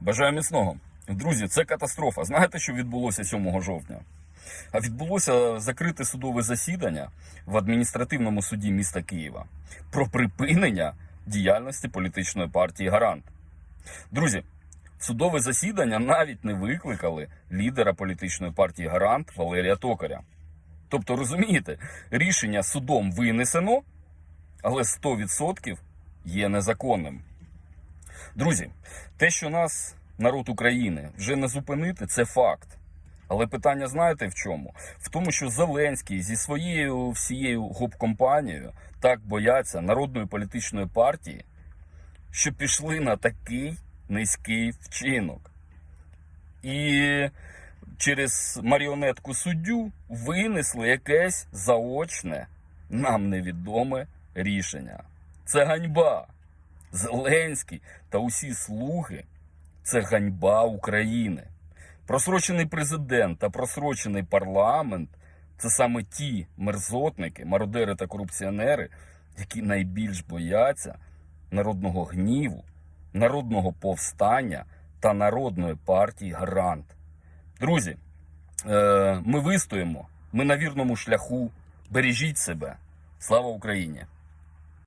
Бажаю міцного. Друзі, це катастрофа. Знаєте, що відбулося 7 жовтня? А відбулося закрите судове засідання в адміністративному суді міста Києва про припинення діяльності політичної партії Гарант. Друзі, судове засідання навіть не викликали лідера політичної партії Гарант Валерія Токаря. Тобто, розумієте, рішення судом винесено, але 100% є незаконним. Друзі, те, що нас, народ України, вже не зупинити, це факт. Але питання знаєте в чому? В тому, що Зеленський зі своєю всією гоп-компанією так бояться народної політичної партії, що пішли на такий низький вчинок. І через маріонетку суддю винесли якесь заочне, нам невідоме рішення. Це ганьба. Зеленський та усі слуги це ганьба України. Просрочений президент та просрочений парламент це саме ті мерзотники, мародери та корупціонери, які найбільш бояться народного гніву, народного повстання та народної партії Гарант. Друзі, е, ми вистоїмо, ми на вірному шляху. Бережіть себе. Слава Україні!